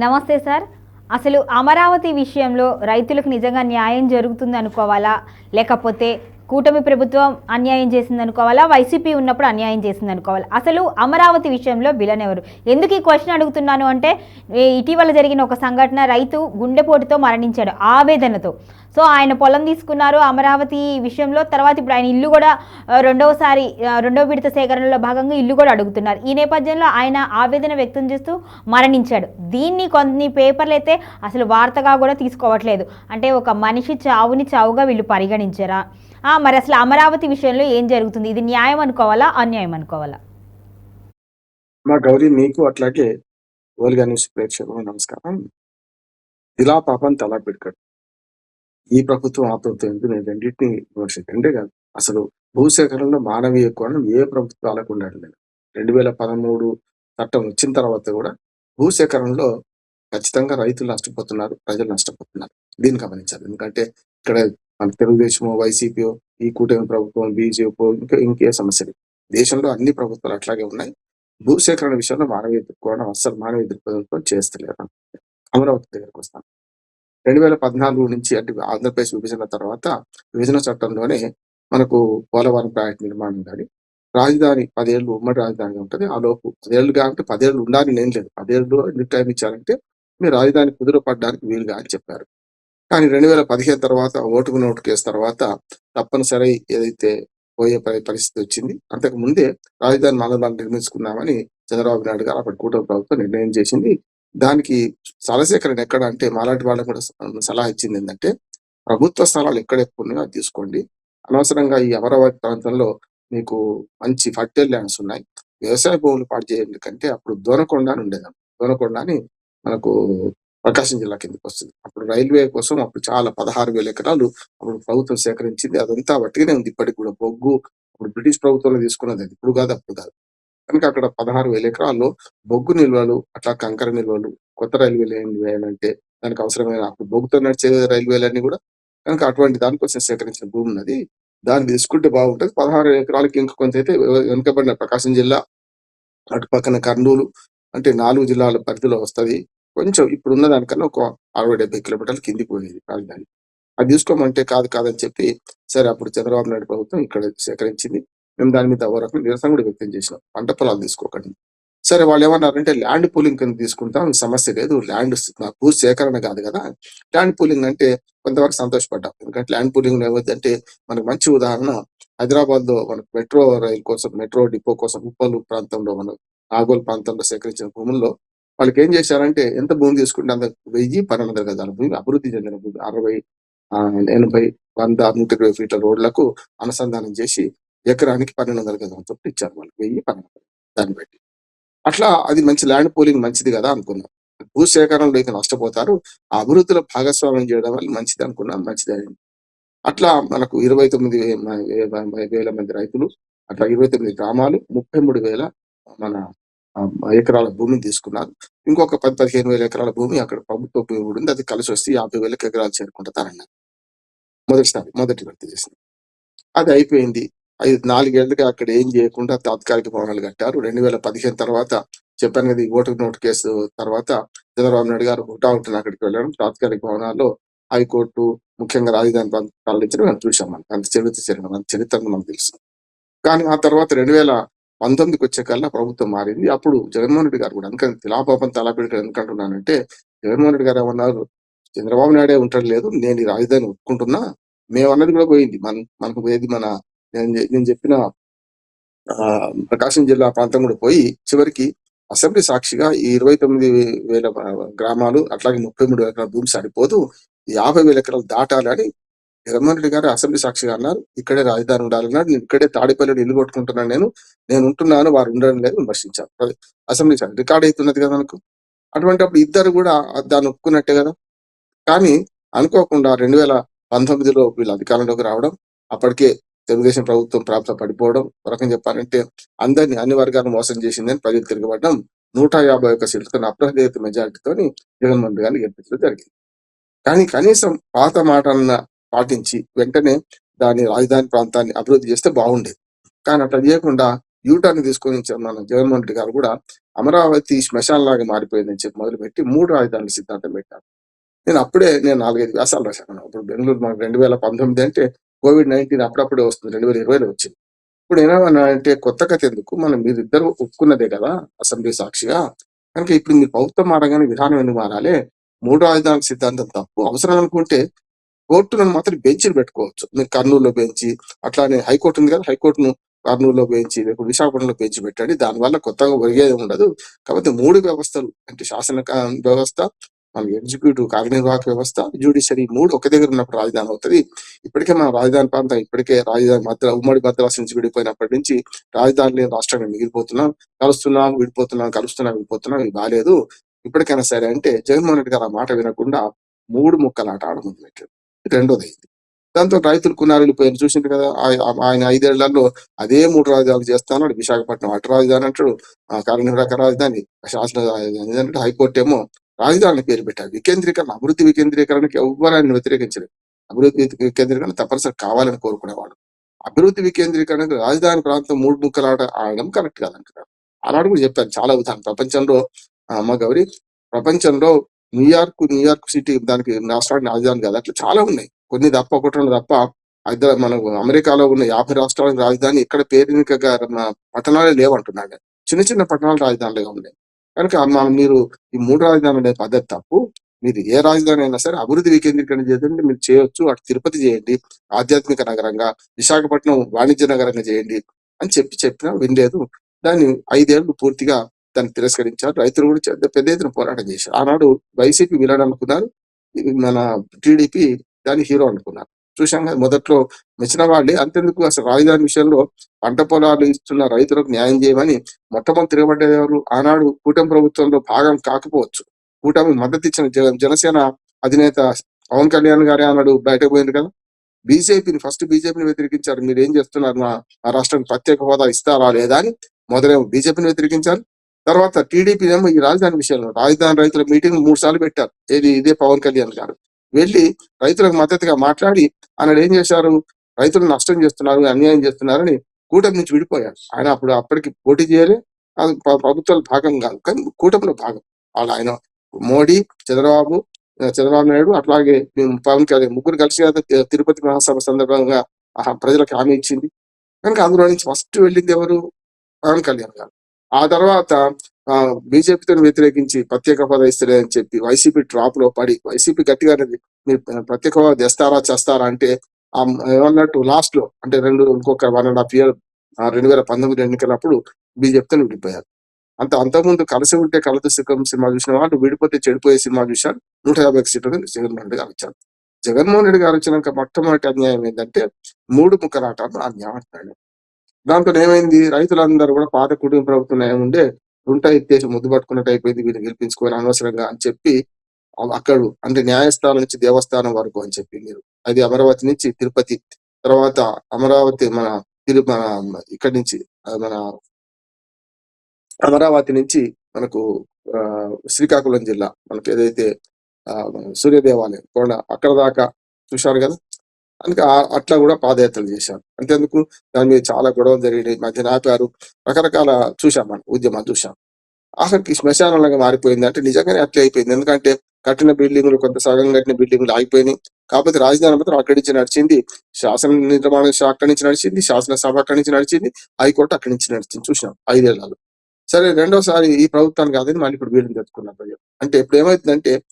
నమస్తే సార్. అసలు అమరావతి విషయంలో రైతులకు నిజంగా న్యాయం జరుగుతుంది అనుకోవాలా? లేకపోతే కూటమి ప్రభుత్వం అన్యాయం చేసింది అనుకోవాలా? వైసీపీ ఉన్నప్పుడు అన్యాయం చేసింది అనుకోవాలి? అసలు అమరావతి విషయంలో విలన్ ఎవరు ఎందుకు ఈ క్వశ్చన్ అడుగుతున్నాను అంటే ఇటీవల జరిగిన ఒక సంఘటన రైతు గుండెపోటుతో మరణించాడు ఆవేదనతో. సో ఆయన పొలం తీసుకున్నారు అమరావతి విషయంలో. తర్వాత ఇప్పుడు ఆయన ఇల్లు కూడా రెండవసారి రెండవ విడత సేకరణలో భాగంగా ఇల్లు కూడా అడుగుతున్నారు. ఈ నేపథ్యంలో ఆయన ఆవేదన వ్యక్తం చేస్తూ మరణించాడు. దీన్ని కొన్ని పేపర్లు అయితే అసలు వార్తగా కూడా తీసుకోవట్లేదు. అంటే ఒక మనిషి చావుని చావుగా వీళ్ళు పరిగణించరా? ఆ, మరి అసలు అమరావతి విషయంలో ఏం జరుగుతుంది? ఇది న్యాయం అనుకోవాలా అన్యాయం అనుకోవాలా? మా గౌరీ మీకు అట్లాగే ఓల్గా న్యూస్ ప్రేక్షకులు నమస్కారం. ఇలా పాపం తలా పెడకడు ఈ ప్రభుత్వం ఆ ప్రభుత్వం ఎందుకు? నేను రెండింటిని విమర్శించండి కాదు. అసలు భూసేకరణలో మానవీయ కోణం ఏ ప్రభుత్వాలకు ఉండట్లేదు. రెండు వేల పదమూడు చట్టం వచ్చిన తర్వాత కూడా భూసేకరణలో ఖచ్చితంగా రైతులు నష్టపోతున్నారు ప్రజలు నష్టపోతున్నారు. దీన్ని గమనించాలి. ఎందుకంటే ఇక్కడ మన తెలుగుదేశం వైసీపీ ఈ కూటమి ప్రభుత్వం బీజేపీ ఇంకా ఇంకే సమస్యలు. దేశంలో అన్ని ప్రభుత్వాలు అట్లాగే ఉన్నాయి. భూసేకరణ విషయంలో మానవీయ కోణం అస్సలు మానవీయ దృక్పథంతో చేస్తలేరు. అమరావతి దగ్గరకు వస్తాను. రెండు వేల పద్నాలుగు నుంచి అంటే ఆంధ్రప్రదేశ్ విభజన తర్వాత విభజన చట్టంలోనే మనకు పోలవరం ప్రాజెక్ట్ నిర్మాణం కానీ రాజధాని పదేళ్ళు ఉమ్మడి రాజధాని ఉంటుంది. ఆ లోపు పదేళ్ళు కాబట్టి పదేళ్ళు ఉండాలని ఏం లేదు. పదేళ్ళు ఎందుకు టైం ఇచ్చారంటే మీరు రాజధాని కుదురపడడానికి వీలుగా అని చెప్పారు. కానీ రెండు వేల పదిహేను తర్వాత ఓటుకు నోటు కేసు తర్వాత తప్పనిసరి ఏదైతే పోయే పరిస్థితి వచ్చింది. అంతకు ముందే రాజధాని మానవాళ్ళు నిర్మించుకున్నామని చంద్రబాబు నాయుడు గారు అప్పటి కూటమి ప్రభుత్వం నిర్ణయం చేసింది. దానికి స్థలసేకరణ ఎక్కడ అంటే మాలాంటి వాళ్ళకు కూడా సలహా ఇచ్చింది ఏంటంటే ప్రభుత్వ స్థలాలు ఎక్కడ ఎక్కువ ఉన్నాయో అది తీసుకోండి. అనవసరంగా ఈ అమరావతి ప్రాంతంలో మీకు మంచి ఫర్టైల్ ల్యాండ్స్ ఉన్నాయి. వ్యవసాయ భూములు పాటు చేయండి కంటే అప్పుడు దోనకొండ అని ఉండేదాం. దోనకొండ అని మనకు ప్రకాశం జిల్లా కిందకి వస్తుంది. అప్పుడు రైల్వే కోసం అప్పుడు చాలా పదహారు వేల ఎకరాలు అప్పుడు ప్రభుత్వం సేకరించింది. అదంతా వట్టిగానే ఉంది. ఇప్పటికి కూడా బొగ్గు అప్పుడు బ్రిటిష్ ప్రభుత్వంలో తీసుకున్నది ఇప్పుడు కాదు అప్పుడు కాదు. కనుక అక్కడ పదహారు వేల ఎకరాల్లో బొగ్గు నిల్వలు అట్లా కంకర నిల్వలు కొత్త రైల్వేలు ఏం వేయాలంటే దానికి అవసరమైన అప్పుడు బొగ్గుతో నడిచే రైల్వేలన్నీ కూడా కనుక అటువంటి దానికోసం సేకరించిన భూమి ఉన్నది. దాన్ని తీసుకుంటే బాగుంటది. పదహారు ఎకరాలకి ఇంకా కొంత అయితే వెనుకబడిన ప్రకాశం జిల్లా అటు పక్కన కర్నూలు అంటే నాలుగు జిల్లాల పరిధిలో వస్తది. కొంచెం ఇప్పుడు ఉన్న దానికన్నా ఒక అరవై డెబ్బై కిలోమీటర్ల కిందికి పోయేది రాజధాని. అది తీసుకోమంటే కాదు కాదని చెప్పి సరే అప్పుడు చంద్రబాబు నాయుడు ప్రభుత్వం ఇక్కడ సేకరించింది. మేము దాని మీద ఓ రకం నిరసన కూడా వ్యక్తం చేసినాం. పంట పొలాలు తీసుకోకండి. సరే వాళ్ళు ఏమన్నారంటే ల్యాండ్ పూలింగ్ కింద తీసుకుంటాం సమస్య లేదు ల్యాండ్ భూ సేకరణ కాదు కదా ల్యాండ్ పూలింగ్ అంటే కొంతవరకు సంతోషపడ్డాం. ఎందుకంటే ల్యాండ్ పూలింగ్ ఏమవుతుందంటే మనకు మంచి ఉదాహరణ హైదరాబాద్లో మనకు మెట్రో రైల్ కోసం మెట్రో డిపో కోసం ఉప్పలు ప్రాంతంలో మనం నాగోల్ ప్రాంతంలో సేకరించిన భూముల్లో వాళ్ళకి ఏం చేశారంటే ఎంత భూమి తీసుకుంటే అంత వెయ్యి పన్నెండు వందల గజాల భూమి అభివృద్ధి చెందిన భూమి అరవై ఎనభై వంద నూట ఇరవై ఫీట్ల రోడ్లకు అనుసంధానం చేసి ఎకరానికి పన్నెండు వందల గజాల చొప్పున ఇచ్చారు వాళ్ళకి వెయ్యి పన్నెండు దాన్ని బట్టి. అట్లా అది మంచి ల్యాండ్ పూలింగ్ మంచిది కదా అనుకున్నాం. భూ సేకరణలో నష్టపోతారు. అభివృద్ధిలో భాగస్వామ్యం చేయడం వల్ల మంచిది అనుకున్నాం మంచిది అయింది. అట్లా మనకు ఇరవై తొమ్మిది వేల మంది రైతులు అట్లా ఇరవై తొమ్మిది గ్రామాలు ముప్పై మూడు వేల మన ఎకరాల భూమిని తీసుకున్నారు. ఇంకొక పది పదిహేను వేల ఎకరాల భూమి అక్కడ ప్రభుత్వ భూమి ఉంది అది కలిసి వస్తే యాభై వేల ఎకరాలు చేరుకుంటారన్నారు మొదటిసారి మొదటి విడత చేసింది. అది అయిపోయింది. ఐదు నాలుగేళ్ళుగా అక్కడ ఏం చేయకుండా తాత్కాలిక భవనాలు కట్టారు. రెండు వేల పదిహేను తర్వాత చెప్పాను కదా ఈ ఓటు నోటు కేసు తర్వాత చంద్రబాబు నాయుడు గారు హుటాహుటిన అక్కడికి వెళ్ళడం. తాత్కాలిక భవనాల్లో హైకోర్టు ముఖ్యంగా రాజధాని ప్రాంతం తరలించడం మనం చూసాం మనం. అంత చరిత్ర జరిగిన మన చరిత్ర మనకు తెలుసు. కానీ ఆ తర్వాత రెండు వేల పంతొమ్మిదికి వచ్చే కల్లా ప్రభుత్వం మారింది. అప్పుడు జగన్మోహన్ రెడ్డి గారు కూడా అందుకని తిలాపాపం తలాపెట్టి ఎందుకంటున్నానంటే జగన్మోహన్ రెడ్డి గారు ఏమన్నారు? చంద్రబాబు నాయుడే ఉంటాడు లేదు నేను ఈ రాజధాని ఒప్పుకుంటున్నా. మేము అన్నది కూడా పోయింది. మన మనకు ఏది మన నేను నేను చెప్పిన ఆ, ప్రకాశం జిల్లా ప్రాంతం కూడా పోయి చివరికి అసెంబ్లీ సాక్షిగా ఈ ఇరవై తొమ్మిది వేల గ్రామాలు అట్లాగే ముప్పై మూడు ఎకరాల భూమి సరిపోదు యాభై వేల ఎకరాలు దాటాలి అని జగన్మోహన్ రెడ్డి గారు అసెంబ్లీ సాక్షిగా అన్నారు. ఇక్కడే రాజధాని ఉండాలన్నారు నేను ఇక్కడే తాడిపల్లిలో ఇల్లు కొట్టుకుంటున్నాను నేను. నేను ఉంటున్నాను. వారు ఉండడం లేదు. విమర్శించారు. అసెంబ్లీ సాక్షి రికార్డ్ అవుతున్నది కదా మనకు. అటువంటి అప్పుడు ఇద్దరు కూడా దాన్ని ఒప్పుకున్నట్టే కదా. కానీ అనుకోకుండా రెండు వేల పంతొమ్మిదిలో వీళ్ళు అధికారంలోకి రావడం అప్పటికే తెలుగుదేశం ప్రభుత్వం ప్రాప్త పడిపోవడం ఒక రకం చెప్పాలంటే అందరినీ అన్ని వర్గాలను మోసం చేసిందని ప్రజలు తిరగబడడం నూట యాభై ఒక్క సీట్లతో అప్రహేత మెజారిటీతోని జగన్మోహన్ రెడ్డి గారిని గెలిపించడం జరిగింది. కానీ కనీసం పాత మాటలను పాటించి వెంటనే దాని రాజధాని ప్రాంతాన్ని అభివృద్ధి చేస్తే బాగుండేది. కానీ అట్లా చేయకుండా యూటర్న్ తీసుకొని మన జగన్మోహన్ రెడ్డి గారు కూడా అమరావతి శ్మశాన్ లాగా మారిపోయిందని చెప్పి మొదలుపెట్టి మూడు రాజధానుల సిద్ధాంతం పెట్టారు. నేను అప్పుడే నేను నాలుగైదు వ్యాసాలు రాశాను. అప్పుడు బెంగళూరు మాకు రెండు వేల పంతొమ్మిది అంటే కోవిడ్ నైన్టీన్ అప్పుడప్పుడే వస్తుంది. రెండు వేల ఇరవైలో వచ్చింది. ఇప్పుడు ఏమన్నా అంటే కొత్త కథ ఎందుకు? మనం మీరిద్దరు ఒప్పుకున్నదే కదా అసెంబ్లీ సాక్షిగా. కనుక ఇప్పుడు మీ ప్రభుత్వం మారగానే విధానం ఎందుకు మారాలి? మూడు రాజధానుల సిద్ధాంతం తప్పు. అవసరం అనుకుంటే కోర్టులను మాత్రం బెంచ్లు పెట్టుకోవచ్చు. మీరు కర్నూలులో బెంచి అట్లానే హైకోర్టు ఉంది కదా హైకోర్టును కర్నూలులో బెంచి లేకపోతే విశాఖపట్నంలో బెంచ్ పెట్టండి. దానివల్ల కొత్తగా ఒరిగేది ఉండదు. కాబట్టి మూడు వ్యవస్థలు అంటే శాసన వ్యవస్థ మన ఎగ్జిక్యూటివ్ కార్యనిర్వాహక వ్యవస్థ జ్యుడిషియరీ మూడు ఒక దగ్గర ఉన్నప్పుడు రాజధాని అవుతుంది. ఇప్పటికే మన రాజధాని ప్రాంతం ఇప్పటికే రాజధాని మధ్య ఉమ్మడి మద్రాసు నుంచి విడిపోయినప్పటి నుంచి రాజధాని లేని రాష్ట్రంగా మిగిలిపోతున్నాం కలుస్తున్నాం విడిపోతున్నాం కలుస్తున్నాం విడిపోతున్నాం ఇది బాగాలేదు ఇప్పటికైనా సరే అంటే జగన్మోహన్ రెడ్డి గారు ఆ మాట వినకుండా మూడు ముక్కలాట ఆట ఆడము రెండోది అయింది. దాంతో రైతులు కునారీలు పోయిన చూసిండు కదా ఆయన ఐదేళ్ళలో అదే మూడు రాజధానులు చేస్తాను విశాఖపట్నం అటు రాజధాని అంటాడు కార్యనిర్వాహక రాజధాని శాసన రాజధాని అంటే హైకోర్టు ఏమో రాజధాని పేరు పెట్టారు. వికేంద్రీకరణ అభివృద్ధి వికేంద్రీకరణకి ఎవ్వరాన్ని వ్యతిరేకించలేదు. అభివృద్ధి వికేంద్రీకరణ తప్పనిసరి కావాలని కోరుకునేవాడు. అభివృద్ధి వికేంద్రీకరణకు రాజధాని ప్రాంతం మూడు ముక్కలాట ఆడడం కరెక్ట్ కాదంటున్నారు. ఆనాడు కూడా చెప్పాను చాలా ఉదాహరణ. ప్రపంచంలో అమ్మ గౌరి ప్రపంచంలో న్యూయార్క్ న్యూయార్క్ సిటీ దానికి రాష్ట్రానికి రాజధాని కాదు. అట్లా చాలా ఉన్నాయి. కొన్ని తప్ప ఒకటి రెండు తప్ప హైదరా మన అమెరికాలో ఉన్న యాభై రాష్ట్రాలకు రాజధాని ఇక్కడ పేరు పట్టణాలే లేవంటున్నాడు. చిన్న చిన్న పట్టణాలు రాజధానులుగా ఉన్నాయి. కనుక మనం మీరు ఈ మూడు రాజధానులు అనే పద్ధతి తప్పు. మీరు ఏ రాజధాని అయినా సరే అభివృద్ధి వికేంద్రీకరణ చేయండి మీరు చేయొచ్చు. అటు తిరుపతి చేయండి ఆధ్యాత్మిక నగరంగా విశాఖపట్నం వాణిజ్య నగరంగా చేయండి అని చెప్పి చెప్పినా వినలేదు. దాన్ని ఐదేళ్ళు పూర్తిగా దాన్ని తిరస్కరించారు. రైతులు కూడా పెద్ద ఎత్తున పోరాటం చేశారు. ఆనాడు వైసీపీ విలన్ అనుకున్నారు. ఇది మన టీడీపీ దాన్ని హీరో అనుకున్నారు. చూశాం కదా మొదట్లో మెచ్చిన వాళ్ళే. అంతెందుకు? అసలు రాజధాని విషయంలో పంట పొలాలు ఇస్తున్న రైతులకు న్యాయం చేయమని మొట్టమొదటి తిరగబడ్డేవారు. ఆనాడు కూటమి ప్రభుత్వంలో భాగం కాకపోవచ్చు. కూటమి మద్దతు ఇచ్చిన జనసేన అధినేత పవన్ కళ్యాణ్ గారే అన్నాడు బయటకు పోయింది కదా. బీజేపీని ఫస్ట్ బీజేపీని వ్యతిరేకించారు. మీరు ఏం చేస్తున్నారు? మా మా రాష్ట్రానికి ప్రత్యేక హోదా ఇస్తారా లేదా అని మొదలేమో బీజేపీని వ్యతిరేకించారు. తర్వాత టీడీపీ ఏమో ఈ రాజధాని విషయంలో రాజధాని రైతుల మీటింగ్ మూడు సార్లు పెట్టారు. ఏది ఇదే పవన్ కళ్యాణ్ గారు. వెళ్ళి రైతులకు మద్దతుగా మాట్లాడి ఆయన ఏం చేశారు? రైతులు నష్టం చేస్తున్నారు అన్యాయం చేస్తున్నారని కూటమి నుంచి విడిపోయారు. ఆయన అప్పుడు అప్పటికి పోటీ చేయలే. అది ప్ర- ప్రభుత్వాల భాగం కాదు కానీ కూటమిలో భాగం. వాళ్ళు ఆయన మోడీ చంద్రబాబు చంద్రబాబు నాయుడు అట్లాగే మేము పవన్ కళ్యాణ్ ముగ్గురు కలిసి తిరుపతి మహాసభ సందర్భంగా ప్రజలకు హామీ ఇచ్చింది. కనుక అందులో నుంచి ఫస్ట్ వెళ్ళింది ఎవరు? పవన్ కళ్యాణ్ గారు. ఆ తర్వాత ఆ బీజేపీతో వ్యతిరేకించి ప్రత్యేక హోదా ఇస్తలేదని చెప్పి వైసీపీ డ్రాప్లో పడి వైసీపీ గట్టిగా అనేది మీరు ప్రత్యేక హోదా తెస్తారా చేస్తారా అంటే ఆ ఏమన్నట్టు లాస్ట్లో అంటే రెండు ఇంకొక వన్ అండ్ హాఫ్ ఇయర్ రెండు వేల పంతొమ్మిది ఎన్నికలప్పుడు బీజేపీతో విడిపోయారు. అంత అంతకుముందు కలిసి ఉంటే కలత సుఖం సినిమా చూసిన వాళ్ళు విడిపోతే చెడిపోయే సినిమా చూశారు. నూట యాభై సీట్లు జగన్మోహన్ రెడ్డి గారు వచ్చారు జగన్మోహన్ రెడ్డి గారు వచ్చినాక మొట్టమొదటి అన్యాయం ఏంటంటే మూడు ముక్కలాట అన్యాయం అంటున్నాడు. దాంతో ఏమైంది? రైతులందరూ కూడా పాత కుటుంబ ప్రభుత్వం ఏముండే ఉండే గుంట ఎత్తేసి ముద్దు పట్టుకున్నట్టు అయిపోయింది వీళ్ళు గెలిపించుకోవాలి అనవసరంగా అని చెప్పి అక్కడ అంటే న్యాయస్థానం నుంచి దేవస్థానం వరకు అని చెప్పి మీరు. అది అమరావతి నుంచి తిరుపతి తర్వాత అమరావతి మన తిరు మన ఇక్కడి నుంచి మన అమరావతి నుంచి మనకు ఆ, శ్రీకాకుళం జిల్లా మనకి ఏదైతే సూర్య దేవాలయం కొండ అక్కడ దాకా చూశారు కదా? అందుకే అట్లా కూడా పాదయాత్రలు చేశారు. అంతేందుకు? దాని మీద చాలా గొడవలు జరిగినాయి. మధ్యన ఆపారు. రకరకాల చూసాం మనం ఉద్యమాలు చూశాం. ఆఖరికి శ్మశానంలాగా మారిపోయింది. అంటే నిజంగానే అట్లే అయిపోయింది. ఎందుకంటే కట్టిన బిల్డింగులు కొంత సగం కట్టిన బిల్డింగులు ఆగిపోయినాయి. కాకపోతే రాజధాని మాత్రం అక్కడి నుంచి నడిచింది. శాసన నిర్మాణ అక్కడి నుంచి నడిచింది. శాసనసభ అక్కడి నుంచి నడిచింది. హైకోర్టు అక్కడి నుంచి నడిచింది. చూసినాం ఐదేళ్ళలో. సరే రెండోసారి ఈ ప్రభుత్వానికి కాదని మళ్ళీ ఇప్పుడు వీళ్ళని తెచ్చుకున్నారు ప్రజలు. అంటే ఇప్పుడు ఏమైతుందంటే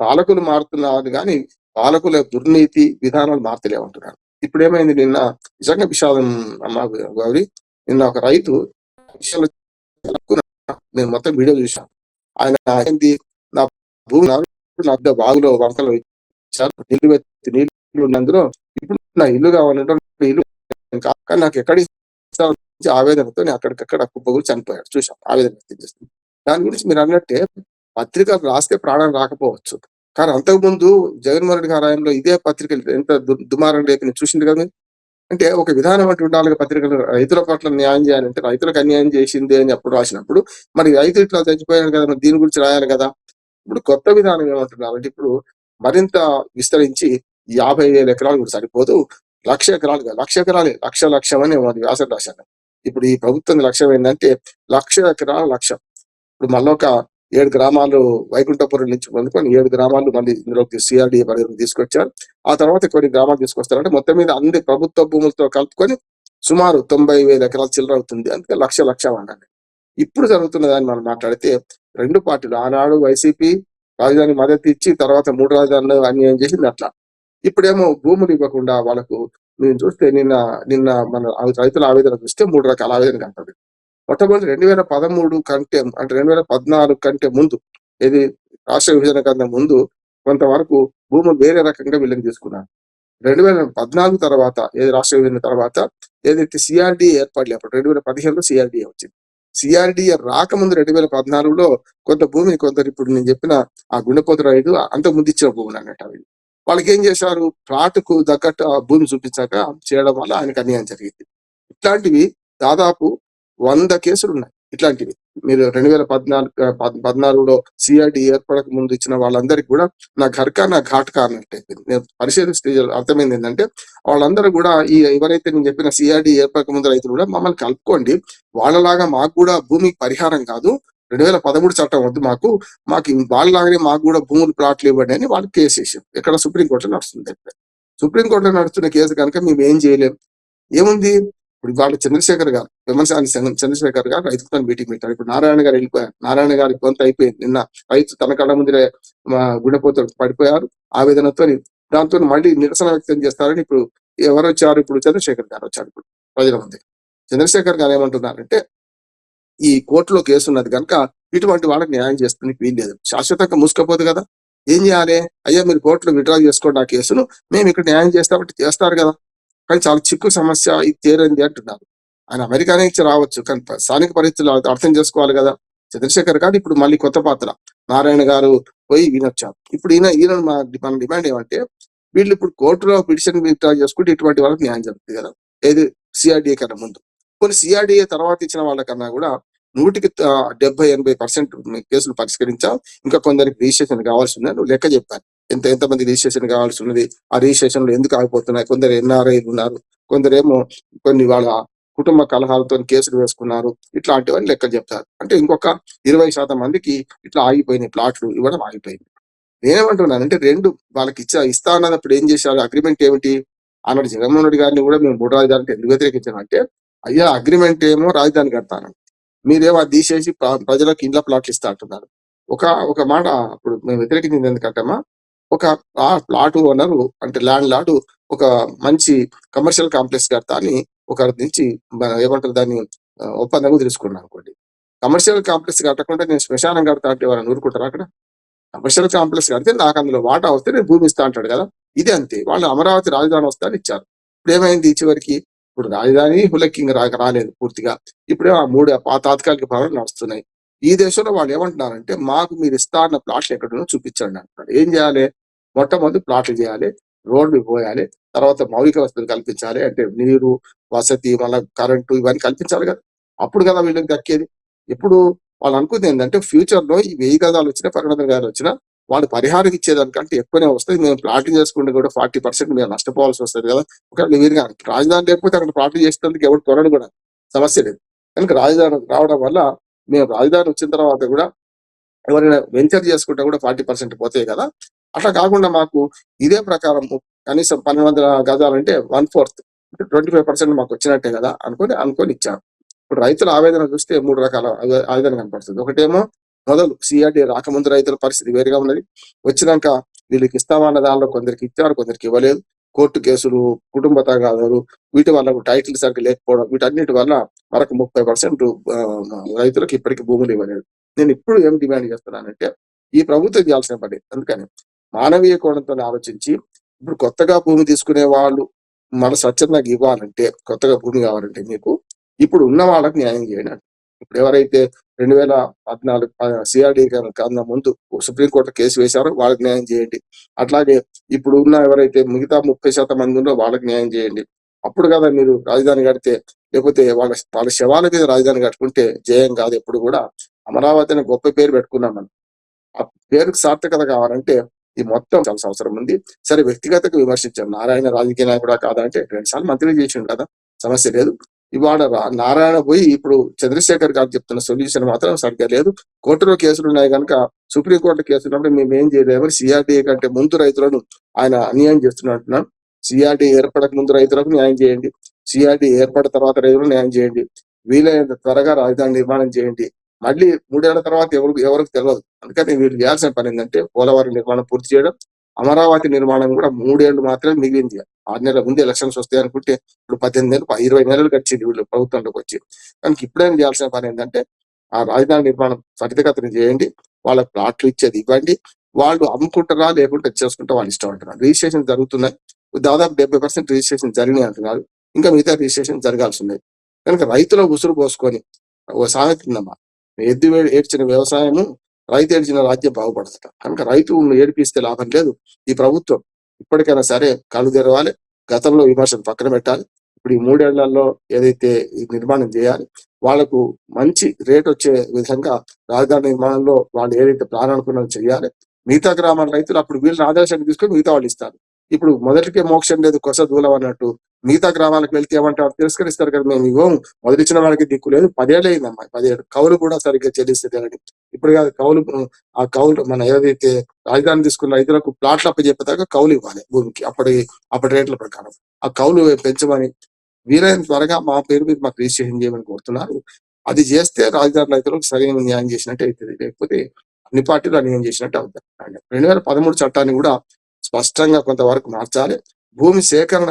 పాలకులు మారుతున్నారు కానీ పాలకుల దుర్నీతి విధానాలు మార్తలేమంటున్నారు ఇప్పుడు ఏమైంది నిన్న నిజంగా విషాదం అమ్మ గౌరి నిన్న ఒక రైతు నేను మొత్తం వీడియో చూశాను. ఆయన ఏంది నా భూమి నా పెద్ద బాగులో వంకలు ఇచ్చారు నీళ్ళు పెట్టి నీళ్ళు ఉన్నందులో ఇప్పుడు నా ఇల్లు కావాలంటే ఇల్లు కానీ నాకు ఎక్కడ ఆవేదనతో నేను అక్కడికక్కడ కుప్పగురు చనిపోయాడు. చూశాం ఆవేదన వ్యక్తం చేస్తుంది దాని గురించి మీరు అన్నట్టే పత్రికలు రాస్తే ప్రాణం రాకపోవచ్చు. కానీ అంతకుముందు జగన్మోహన్ రెడ్డి గారి హయాంలో ఇదే పత్రికలు ఎంత దు- దుమారం రేపు చూసింది కదా అంటే ఒక విధానం అంటూ ఉండాలి పత్రికలు. రైతుల పట్ల న్యాయం చేయాలంటే రైతులకు అన్యాయం చేసింది అని అప్పుడు రాసినప్పుడు మరి రైతు ఇట్లా చచ్చిపోయాడు కదా మరి దీని గురించి రాయాలి కదా? ఇప్పుడు కొత్త విధానం ఏమంటున్నారు అంటే ఇప్పుడు మరింత విస్తరించి యాభై వేల ఎకరాలు కూడా సరిపోదు. లక్ష ఎకరాలు లక్ష ఎకరాలే. లక్ష లక్ష్యం అని మరి వ్యాసం రాశాను ఇప్పుడు ఈ ప్రభుత్వం లక్ష్యం ఏంటంటే లక్ష ఎకరాల లక్ష్యం ఇప్పుడు మళ్ళీ ఏడు గ్రామాలు వైకుంఠపురం నుంచి మొదలుకొని ఏడు గ్రామాలు మళ్ళీ ఇందులోకి సిఆర్డి పరిధిలోకి తీసుకొచ్చారు. ఆ తర్వాత కొన్ని గ్రామాలు తీసుకొస్తారంటే మొత్తం మీద అన్ని ప్రభుత్వ భూములతో కలుపుకొని సుమారు తొంభై వేల ఎకరాల చిల్లర అవుతుంది. అందుకే లక్ష లక్ష ఉండాలి ఇప్పుడు జరుగుతున్న దాన్ని మనం మాట్లాడితే రెండు పార్టీలు ఆనాడు వైసీపీ రాజధాని మద్దతు ఇచ్చి తర్వాత మూడు రాజధానులు అన్యాయం చేసింది అట్లా. ఇప్పుడేమో భూములు ఇవ్వకుండా వాళ్ళకు నేను చూస్తే నిన్న నిన్న మన రైతుల ఆవేదన చూస్తే మూడు రకాల ఆవేదన కనపడింది మొట్టమొదటి రెండు వేల పదమూడు కంటే అంటే రెండు వేల పద్నాలుగు కంటే ముందు ఇది రాష్ట్ర విభజన కన్నా ముందు కొంతవరకు భూములు వేరే రకంగా వీళ్ళని తీసుకున్నారు రెండు వేల పద్నాలుగు తర్వాత ఏది రాష్ట్ర విభజన తర్వాత ఏదైతే సిఆర్డి ఏర్పడలే అప్పుడు రెండు వేల పదిహేనులో సిఆర్డీఏ వచ్చింది. సిఆర్డిఏ రాకముందు రెండు వేల పద్నాలుగులో కొంత భూమిని కొందరు ఇప్పుడు నేను చెప్పిన ఆ గుండెపోతు రైతు అంత ముందు ఇచ్చిన భూములు అన్నట్టు అవి. వాళ్ళకి ఏం చేశారు? ప్లాట్కు తగ్గట్టు ఆ భూమి చూపించాక చేయడం వల్ల ఆయనకు అన్యాయం జరిగింది. ఇట్లాంటివి దాదాపు వంద కేసులు ఉన్నాయి ఇట్లాంటివి. మీరు రెండు వేల పద్నాలుగు పద్నాలుగులో సిఆర్డి ఏర్పడక ముందు ఇచ్చిన వాళ్ళందరికీ కూడా నా ఘర్కా నా ఘాట్కా అన్నట్టు అయిపోయింది నేను పరిశీలిస్తే అర్థమైంది ఏంటంటే వాళ్ళందరూ కూడా ఈ ఎవరైతే నేను చెప్పిన సిఆర్డి ఏర్పడక ముందు రైతులు కూడా మమ్మల్ని కలుపుకోండి. వాళ్ళలాగా మాకు కూడా భూమికి పరిహారం కాదు. రెండు వేల పదమూడు చట్టం వద్దు మాకు. మాకు వాళ్ళలాగానే మాకు కూడా భూములు ప్లాట్లు ఇవ్వండి అని వాళ్ళు కేసు వేసారు ఇక్కడ సుప్రీంకోర్టులో నడుస్తుంది. సుప్రీంకోర్టులో నడుస్తున్న కేసు కనుక మేము ఏం చేయలేం. ఏముంది? ఇప్పుడు వాళ్ళు చంద్రశేఖర్ గారు విమర్శాన్ని చంద్రశేఖర్ గారు రైతులతో మీటింగ్ పెట్టారు. ఇప్పుడు నారాయణ గారు వెళ్ళిపోయారు నారాయణ గారి కొంత అయిపోయింది. నిన్న రైతు తన కళ్ళ ముందరే మా గుండెపోతలు పడిపోయారు. ఆవేదనతో దాంతో మళ్ళీ నిరసన వ్యక్తం చేస్తారని ఇప్పుడు ఎవరు వచ్చారు? ఇప్పుడు చంద్రశేఖర్ గారు వచ్చారు ఇప్పుడు ప్రజల ముందు. చంద్రశేఖర్ గారు ఏమంటున్నారంటే ఈ కోర్టులో కేసు ఉన్నది కనుక ఇటువంటి వాళ్ళకి న్యాయం చేస్తుంది వీల్లేదు శాశ్వతంగా మూసుకపోదు కదా. ఏం చేయాలి? అయ్యా మీరు కోర్టులో విడ్రా చేసుకోండి ఆ కేసును. మేము ఇక్కడ న్యాయం చేస్తామంటే చేస్తారు కదా. కానీ చాలా చిక్కు సమస్య ఇది తేరింది అంటున్నారు. ఆయన అమెరికా నుంచి రావచ్చు కానీ స్థానిక పరిస్థితులు అర్థం చేసుకోవాలి కదా. చంద్రశేఖర్ గారు ఇప్పుడు మళ్ళీ కొత్త పాత్ర. నారాయణ గారు పోయి వినొచ్చారు ఇప్పుడు ఈయన ఈయన మన డిమాండ్ ఏమంటే వీళ్ళు ఇప్పుడు కోర్టులో పిటిషన్ విత్డ్రా చేసుకుంటే ఇటువంటి వాళ్ళకి న్యాయం జరుగుతుంది కదా. ఏది? సిఆర్డిఏ కన్నా ముందు. కొన్ని సిఆర్డిఏ తర్వాత ఇచ్చిన వాళ్ళకన్నా కూడా నూటికి డెబ్బై ఎనభై పర్సెంట్ కేసులు పరిష్కరించాం. ఇంకా కొందరికి రిజిస్ట్రేషన్ కావాల్సింది నువ్వు లెక్క చెప్పాను ఎంత ఎంతమంది రిజిస్ట్రేషన్ కావాల్సి ఉన్నది ఆ రిజిస్ట్రేషన్లో ఎందుకు ఆగిపోతున్నాయి? కొందరు ఎన్ఆర్ఐలు ఉన్నారు కొందరేమో కొన్ని వాళ్ళ కుటుంబ కలహాలతో కేసులు వేసుకున్నారు ఇట్లాంటివన్నీ లెక్క చెప్తారు. అంటే ఇంకొక ఇరవై శాతం మందికి ఇట్లా ఆగిపోయినాయి ప్లాట్లు ఇవ్వడం ఆగిపోయింది. నేనేమంటున్నానంటే రెండు వాళ్ళకి ఇచ్చా ఇస్తా అన్నప్పుడు ఏం చేశారు? అగ్రిమెంట్ ఏమిటి? అన్నాడు జగన్మోహన్ రెడ్డి గారిని కూడా మేము మూడు రాజధానికి ఎందుకు వ్యతిరేకించామంటే అయ్యా అగ్రిమెంట్ ఏమో రాజధాని కడతాను. మీరేమో అది తీసేసి ప్రజలకు ఇండ్ల ప్లాట్లు ఇస్తా అంటున్నారు. ఒక ఒక మాట అప్పుడు మేము వ్యతిరేకించింది ఎందుకంటమ్మా ఒక ఆ ప్లాట్ ఓనరు అంటే ల్యాండ్ లార్డ్ ఒక మంచి కమర్షియల్ కాంప్లెక్స్ కడతా అని ఒక నుంచి ఏమంటారు దాన్ని ఒప్పందం తెలుసుకున్నాను అనుకోండి. కమర్షియల్ కాంప్లెక్స్ కట్టకుండా నేను శ్మశానం కడతా అంటే ఎవరైనా ఊరుకుంటారు అక్కడ? కమర్షియల్ కాంప్లెక్స్ కడితే నాకు అందులో వాటా వస్తే నేను భూమి ఇస్తా అంటాడు కదా. ఇది అంతే. వాళ్ళు అమరావతి రాజధాని వస్తా అని ఇచ్చారు. ఇప్పుడు ఏమైంది చివరికి? ఇప్పుడు రాజధాని హులక్కింగ్ రాక రాలేదు పూర్తిగా. ఇప్పుడే ఆ మూడు తాత్కాలిక భవనాలు నడుస్తున్నాయి. ఈ దేశంలో వాళ్ళు ఏమంటున్నారంటే మాకు మీరు ఇస్తారన్న ప్లాట్లు ఎక్కడున్నో చూపించండి అంటున్నారు. ఏం చేయాలి? మొట్టమొదటి ప్లాట్లు చేయాలి రోడ్లు పోయాలి తర్వాత మౌలిక వసతులు కల్పించాలి అంటే నీరు వసతి మళ్ళీ కరెంటు ఇవన్నీ కల్పించాలి కదా. అప్పుడు కదా వీళ్ళకి దక్కేది. ఇప్పుడు వాళ్ళు అనుకుంది ఏంటంటే ఫ్యూచర్లో ఈ వెయ్యి గదాలు వచ్చినా పన్నెండు గారు వచ్చినా వాళ్ళు పరిహారం ఇచ్చేదానికంటే ఎక్కువనే వస్తుంది మేము ప్లాటింగ్ చేసుకుంటే కూడా ఫార్టీ పర్సెంట్ మేము నష్టపోవాల్సి వస్తుంది కదా. ఒకవేళ వీరుగా రాజధాని లేకపోతే అక్కడ ప్లాటింగ్ చేసేందుకు ఎవరు కొనడు కూడా సమస్య లేదు. కనుక రాజధాని రావడం వల్ల మేము రాజధాని వచ్చిన తర్వాత కూడా ఎవరైనా వెంచర్ చేసుకుంటే కూడా ఫార్టీ పర్సెంట్ పోతాయి కదా. అట్లా కాకుండా మాకు ఇదే ప్రకారం కనీసం పన్నెండు వందల గజాలంటే one fourth twenty five percent మాకు వచ్చినట్టే కదా అనుకొని అనుకొని ఇచ్చాం. ఇప్పుడు రైతుల ఆవేదన చూస్తే మూడు రకాల ఆవేదన కనపడుతుంది. ఒకటేమో మొదలు సిఆర్టీ రాకముందు రైతుల పరిస్థితి వేరుగా ఉన్నది. వచ్చినాక వీళ్ళకి ఇస్తామన్న దానిలో కొందరికి ఇచ్చారు కొందరికి ఇవ్వలేదు. కోర్టు కేసులు కుటుంబ తగాదాలు వీటి వల్ల టైటిల్ సరిగ్గా లేకపోవడం వీటన్నిటి వల్ల మనకు ముప్పై పర్సెంట్ రైతులకు ఇప్పటికీ భూములు ఇవ్వలేదు. నేను ఇప్పుడు ఏం డిమాండ్ చేస్తున్నానంటే ఈ ప్రభుత్వం చేయాల్సిన పని అందుకని మానవీయ కోణంతో ఆలోచించి ఇప్పుడు కొత్తగా భూమి తీసుకునే వాళ్ళు మన స్వచ్ఛందంగా ఇవ్వాలంటే కొత్తగా భూమి కావాలంటే మీకు ఇప్పుడు ఉన్న వాళ్ళకి న్యాయం చేయండి. ఇప్పుడు ఎవరైతే రెండు వేల పద్నాలుగు సిఆర్డి కన్నా ముందు సుప్రీంకోర్టు కేసు వేశారు వాళ్ళకి న్యాయం చేయండి. అట్లాగే ఇప్పుడు ఉన్న ఎవరైతే మిగతా ముప్పై శాతం మంది ఉన్నో వాళ్ళకి న్యాయం చేయండి. అప్పుడు కదా మీరు రాజధాని కడితే లేకపోతే వాళ్ళ వాళ్ళ శవాల మీద రాజధాని కట్టుకుంటే జయం కాదు ఎప్పుడు కూడా. అమరావతి అనే గొప్ప పేరు పెట్టుకున్నాం మనం. ఆ పేరుకు సార్థకత కావాలంటే ఈ మొత్తం చాలా అవసరం ఉంది. సరే వ్యక్తిగతంగా విమర్శించాం. నారాయణ రాజకీయ నాయకుడా కాదా అంటే రెండు మంత్రి చేసిండు కదా. సమస్య లేదు. ఇవాళ రా- నారాయణ పోయి ఇప్పుడు చంద్రశేఖర్ గారు చెప్తున్న సొల్యూషన్ మాత్రం సరిగ్గా లేదు. కోర్టులో కేసులు ఉన్నాయి కనుక సుప్రీంకోర్టు కేసు ఉన్నప్పుడు మేము ఏం చేయలేము. సిఆర్డీఏ కంటే ముందు రైతులను ఆయన అన్యాయం చేస్తున్నట్టున్నాం. సిఆర్డీ ఏర్పడక ముందు రైతులకు న్యాయం చేయండి. సిఆర్డీ ఏర్పడిన తర్వాత రైతులకు న్యాయం చేయండి. వీలైనంత త్వరగా రాజధాని నిర్మాణం చేయండి. మళ్ళీ మూడేళ్ళ తర్వాత ఎవరు ఎవరికి తెలియదు అందుకని వీళ్ళు చేయాల్సిన పని ఏంటంటే పోలవరం నిర్మాణం పూర్తి చేయడం అమరావతి నిర్మాణం కూడా మూడేళ్ళు మాత్రమే మిగిలింది. ఆరు నెలల ముందు ఎలక్షన్స్ వస్తాయి అనుకుంటే ఇప్పుడు పద్దెనిమిది నెలలు ఇరవై నెలలు గడిచింది వీళ్ళు ప్రభుత్వంలోకి వచ్చి. కనుక ఇప్పుడేం చేయాల్సిన పని ఏంటంటే ఆ రాజధాని నిర్మాణం త్వరితగతిని చేయండి వాళ్ళకి ప్లాట్లు ఇచ్చేది ఇవ్వండి వాళ్ళు అమ్ముకుంటారా లేకుంటే చేసుకుంటే వాళ్ళు ఇష్టం అంటున్నారు. రిజిస్ట్రేషన్ జరుగుతున్నాయి. దాదాపు డెబ్బై పర్సెంట్ రిజిస్ట్రేషన్ జరిగినాయి అంటున్నారు. ఇంకా మిగతా రిజిస్ట్రేషన్ జరగాల్సి ఉన్నాయి. కనుక రైతుల ఉసురు పోసుకొని ఓ సామెత ఉందమ్మా. ఎద్దు ఏడ్చిన వ్యవసాయము రైతు ఏడ్చిన రాజ్యం బాగుపడుతుంట కనుక రైతు ఏడిపిస్తే లాభం లేదు. ఈ ప్రభుత్వం ఇప్పటికైనా సరే కళ్ళు తెరవాలి. గతంలో విమర్శలు పక్కన పెట్టాలి. ఇప్పుడు ఈ మూడేళ్ళలో ఏదైతే నిర్మాణం చేయాలి వాళ్ళకు మంచి రేట్ వచ్చే విధంగా రాజధాని నిర్మాణంలో వాళ్ళు ఏదైతే ప్లాన్ అనుకున్నారో చేయాలి మిగతా గ్రామాల రైతులు అప్పుడు వీళ్ళని ఆదర్శంగా తీసుకొని మిగతా వాళ్ళు ఇస్తారు. ఇప్పుడు మొదటికే మోక్షం లేదు కొస దూలం అన్నట్టు మిగతా గ్రామాలకు వెళ్తే ఏమంటారు? తిరస్కరిస్తారు కదా మేము ఇవ్వం. మొదలిచ్చిన వాళ్ళకి దిక్కు లేదు పదేళ్ళు అయిందమ్మా. పదేళ్ళు. కౌలు కూడా సరిగ్గా చెల్లిస్తుంది ఇప్పుడు కాదు కౌలు ఆ కౌలు మన ఏదైతే రాజధాని తీసుకున్న రైతులకు ప్లాట్లు అప్పచెప్పేదాకా కౌలు ఇవ్వాలి భూమికి. అప్పటి అప్పటి రేట్ల ప్రకారం. ఆ కౌలు పెంచమని వీలైన త్వరగా మా పేరు మీద మాకు రిజిస్ట్రేషన్ చేయమని కోరుతున్నారు. అది చేస్తే రాజధాని రైతులకు సరైన న్యాయం చేసినట్టు అవుతుంది. లేకపోతే అన్ని పార్టీలు అన్యాయం చేసినట్టు అవుతారు రెండు వేల పదమూడు చట్టాన్ని కూడా స్పష్టంగా కొంతవరకు మార్చాలి. భూమి సేకరణ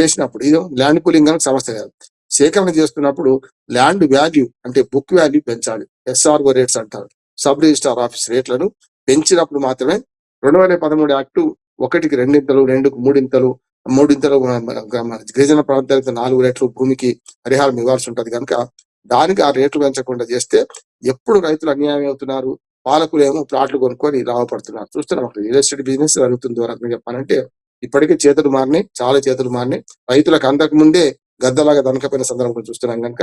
చేసినప్పుడు ఇది ల్యాండ్ కూలింగ్ సమస్య కాదు. సేకరణ చేస్తున్నప్పుడు ల్యాండ్ వాల్యూ అంటే బుక్ వాల్యూ పెంచాలి. ఎస్ఆర్ఓ రేట్స్ అంటారు. సబ్ రిజిస్టార్ ఆఫీస్ రేట్లను పెంచినప్పుడు మాత్రమే రెండు వేల పదమూడు యాక్టు ఒకటికి రెండింతలు రెండుకు మూడింతలు మూడింతలు గిరిజన ప్రాంతాలకు నాలుగు రేట్లు భూమికి పరిహారం ఇవ్వాల్సి ఉంటుంది కనుక దానికి ఆ రేట్లు పెంచకుండా చేస్తే ఎప్పుడు రైతులు అన్యాయం అవుతున్నారు పాలకులు ఏమో ప్లాట్లు కొనుక్కొని లాభపడుతున్నారు. చూస్తున్నాం అక్కడ రియల్ ఎస్టేట్ బిజినెస్ జరుగుతుంది ఓ చెప్పాలంటే ఇప్పటికే చేతులు మారినాయి చాలా చేతులు మారినాయి. రైతులకు అంతకు ముందే గద్దలాగా దనకపోయిన సందర్భం చూస్తున్నాం కనుక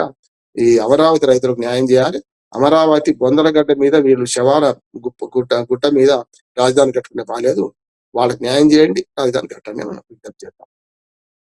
ఈ అమరావతి రైతులకు న్యాయం చేయాలి. అమరావతి బొందలగడ్డ మీద వీళ్ళు శవాల గుప్ప గుట్ట గుట్ట మీద రాజధాని కట్టుకునే బాలేదు. వాళ్ళకి న్యాయం చేయండి రాజధాని కట్టండి మనం విజ్ఞప్తి చేద్దాం.